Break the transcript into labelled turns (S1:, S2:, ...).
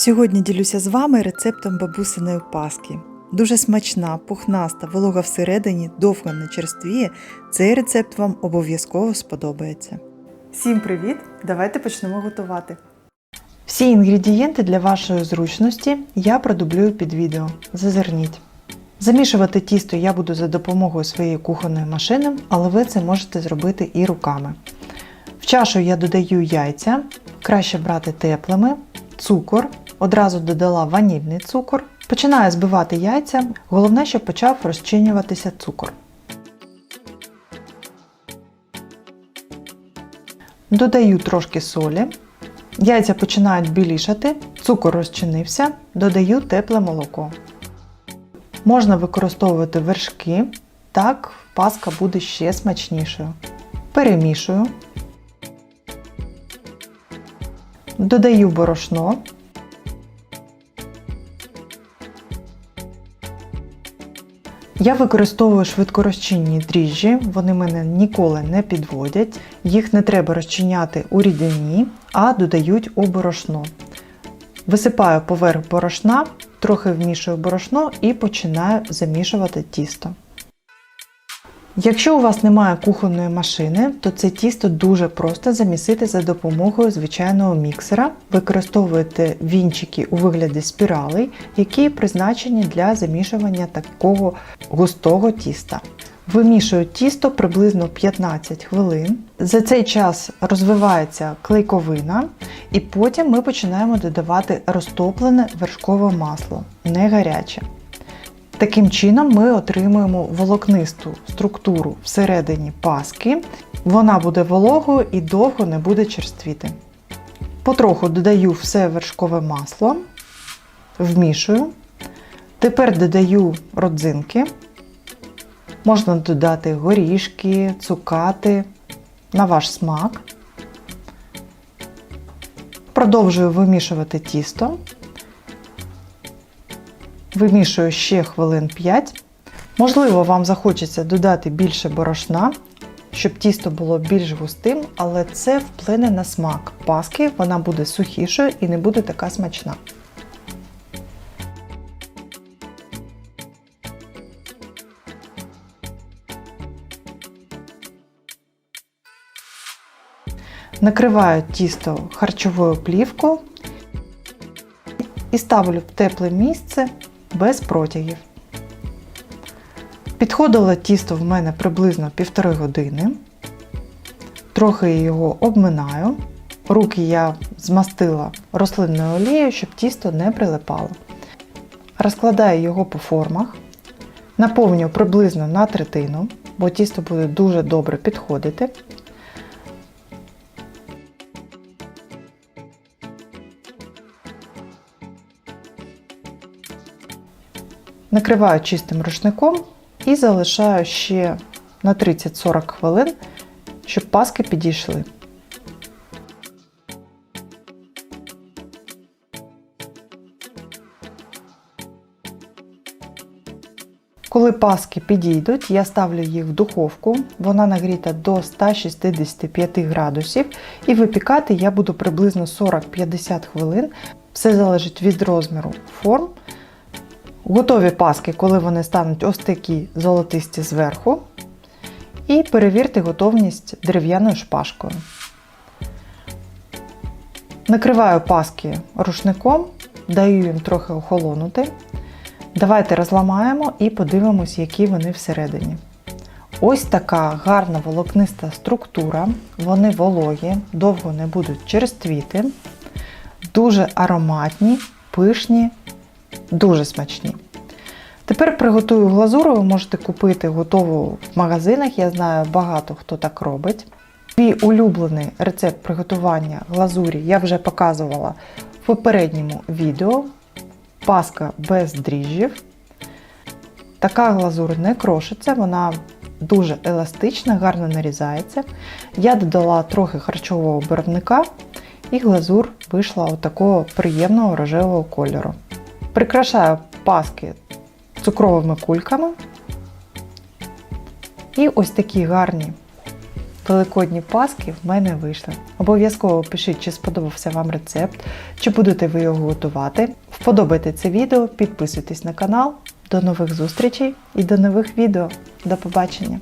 S1: Сьогодні ділюся з вами рецептом бабусиної паски. Дуже смачна, пухнаста, волога всередині, довго не черствіє. Цей рецепт вам обов'язково сподобається. Всім привіт! Давайте почнемо готувати. Всі інгредієнти для вашої зручності я продублюю під відео. Зазирніть. Замішувати тісто я буду за допомогою своєї кухонної машини, але ви це можете зробити і руками. В чашу я додаю яйця, краще брати теплими, цукор, одразу додала ванільний цукор. Починаю збивати яйця, головне, щоб почав розчинюватися цукор. Додаю трошки солі. Яйця починають білішати, цукор розчинився, додаю тепле молоко. Можна використовувати вершки, так паска буде ще смачнішою. Перемішую. Додаю борошно. Я використовую швидкорозчинні дріжджі, вони мене ніколи не підводять. Їх не треба розчиняти у рідині, а додають у борошно. Висипаю поверх борошна, трохи вмішую борошно і починаю замішувати тісто. Якщо у вас немає кухонної машини, то це тісто дуже просто замісити за допомогою звичайного міксера. Використовуєте вінчики у вигляді спіралей, які призначені для замішування такого густого тіста. Вимішую тісто приблизно 15 хвилин. За цей час розвивається клейковина, і потім ми починаємо додавати розтоплене вершкове масло, не гаряче. Таким чином ми отримуємо волокнисту структуру всередині паски. Вона буде вологою і довго не буде черствіти. Потроху додаю все вершкове масло, вмішую. Тепер додаю родзинки. Можна додати горішки, цукати на ваш смак. Продовжую вимішувати тісто. Вимішую ще хвилин 5. Можливо, вам захочеться додати більше борошна, щоб тісто було більш густим, але це вплине на смак паски, вона буде сухішою і не буде така смачна. Накриваю тісто харчовою плівкою і ставлю в тепле місце без протягів. Підходило тісто в мене приблизно півтори години. Трохи його обминаю. Руки я змастила рослинною олією, щоб тісто не прилипало. Розкладаю його по формах, наповнюю приблизно на третину, бо тісто буде дуже добре підходити. Накриваю чистим рушником і залишаю ще на 30-40 хвилин, щоб паски підійшли. Коли паски підійдуть, я ставлю їх в духовку, вона нагріта до 165 градусів, і випікати я буду приблизно 40-50 хвилин. Все залежить від розміру форм. Готові паски, коли вони стануть ось такі золотисті зверху. І перевірте готовність дерев'яною шпажкою. Накриваю паски рушником, даю їм трохи охолонути. Давайте розламаємо і подивимось, які вони всередині. Ось така гарна волокниста структура. Вони вологі, довго не будуть черствіти, дуже ароматні, пишні, дуже смачні. Тепер приготую глазуру, ви можете купити готову в магазинах. Я знаю, багато хто так робить. Мій улюблений рецепт приготування глазурі я вже показувала в попередньому відео. Паска без дріжджів. Така глазур не крошиться, вона дуже еластична, гарно нарізається. Я додала трохи харчового барвника, і глазур вийшла такого приємного рожевого кольору. Прикрашаю паски цукровими кульками. І ось такі гарні великодні паски в мене вийшли. Обов'язково пишіть, чи сподобався вам рецепт, чи будете ви його готувати. Вподобайте це відео, підписуйтесь на канал. До нових зустрічей і до нових відео. До побачення!